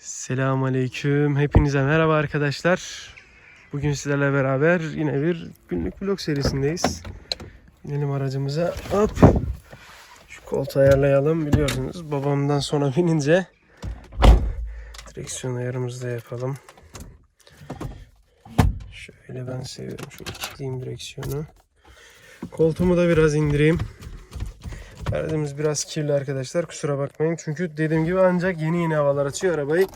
Selamun Aleyküm. Hepinize merhaba arkadaşlar. Bugün sizlerle beraber yine bir günlük vlog serisindeyiz. Binelim aracımıza. Hop. Şu koltuğu ayarlayalım. Biliyorsunuz babamdan sonra binince direksiyon ayarımızı da yapalım. Şöyle ben seviyorum. Şöyle kilitleyeyim direksiyonu. Koltuğumu da biraz indireyim. Aracımız biraz kirli arkadaşlar. Kusura bakmayın. Çünkü dediğim gibi ancak yeni yeni havalar açıyor arabayı.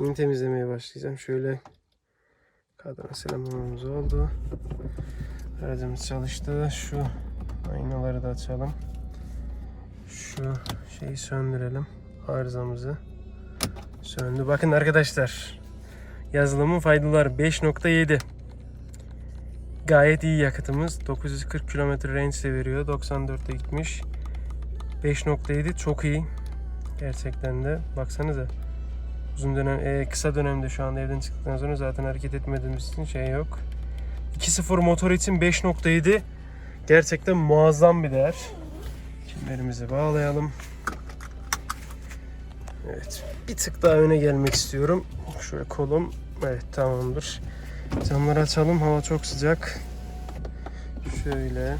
Yeni temizlemeye başlayacağım. Şöyle kadına selamlamamız oldu. Aracımız çalıştı. Şu aynaları da açalım. Şu şeyi söndürelim. Arızamızı söndü. Bakın arkadaşlar. Yazılımın faydaları 5.7. Gayet iyi yakıtımız. 940 km range veriyor. 94'te gitmiş. 5.7 çok iyi. Gerçekten de. Baksanıza. Uzun dönem, e, kısa dönemde şu anda evden çıktıktan sonra zaten hareket etmediğimiz için şey yok. 2.0 motor için 5.7 gerçekten muazzam bir değer. Kemerimizi bağlayalım. Evet. Bir tık daha öne gelmek istiyorum. Şöyle kolum. Evet tamamdır. Camları açalım. Hava çok sıcak. Şöyle.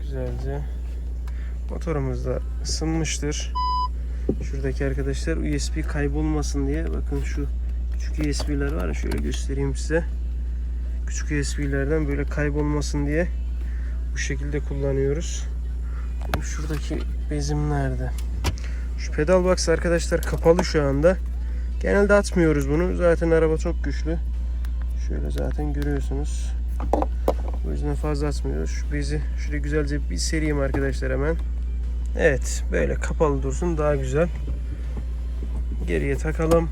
Güzelce. Motorumuz da ısınmıştır. Şuradaki arkadaşlar USB kaybolmasın diye bakın şu küçük USB'ler var şöyle göstereyim size. Küçük USB'lerden böyle kaybolmasın diye bu şekilde kullanıyoruz. Şuradaki bezim nerede? Şu pedal box arkadaşlar kapalı şu anda. Genelde atmıyoruz bunu. Zaten araba çok güçlü. Şöyle zaten görüyorsunuz. O yüzden fazla atmıyoruz. Şu bezi şöyle güzelce bir sereyim arkadaşlar hemen. Evet böyle kapalı dursun daha güzel. Geriye takalım.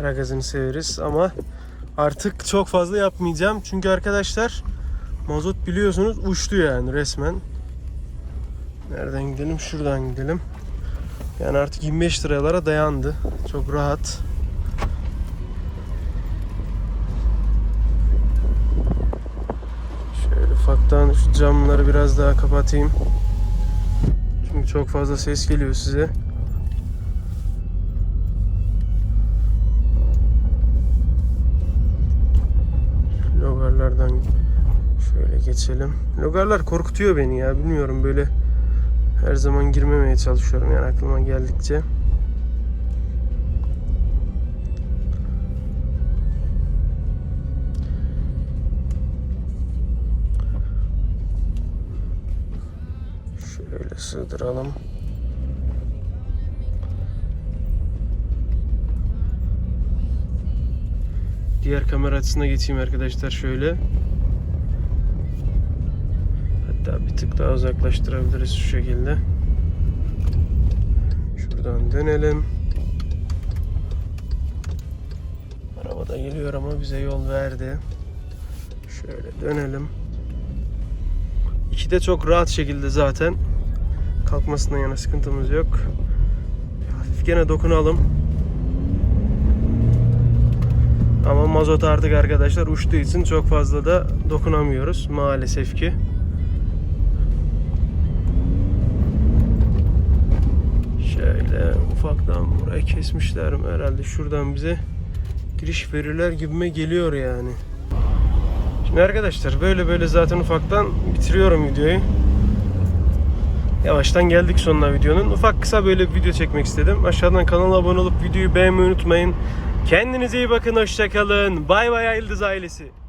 Ara gazını severiz ama artık çok fazla yapmayacağım. Çünkü arkadaşlar mazot biliyorsunuz uçtu yani resmen. Nereden gidelim? Şuradan gidelim. Yani artık 25 liralara dayandı. Çok rahat. Şöyle ufaktan şu camları biraz daha kapatayım. Çünkü çok fazla ses geliyor size. Şu Logarlardan şöyle geçelim. Logarlar korkutuyor beni ya bilmiyorum böyle her zaman girmemeye çalışıyorum yani aklıma geldikçe. Şöyle sığdıralım. Diğer kamera açısına geçeyim arkadaşlar şöyle. Hatta bir tık daha uzaklaştırabiliriz şu şekilde. Şuradan dönelim. Araba da geliyor ama bize yol verdi. Şöyle dönelim. İki de çok rahat şekilde zaten. Kalkmasından yana sıkıntımız yok. Hafif gene dokunalım. Ama mazot artık arkadaşlar uçtuğu için çok fazla da dokunamıyoruz maalesef ki. Şöyle ufaktan burayı kesmişler mi herhalde şuradan bize giriş verirler gibime geliyor yani. Şimdi arkadaşlar böyle böyle zaten ufaktan bitiriyorum videoyu. Yavaştan geldik sonuna videonun. Ufak kısa böyle bir video çekmek istedim. Aşağıdan kanala abone olup videoyu beğenmeyi unutmayın. Kendinize iyi bakın. Hoşçakalın. Bay bay Yıldız ailesi.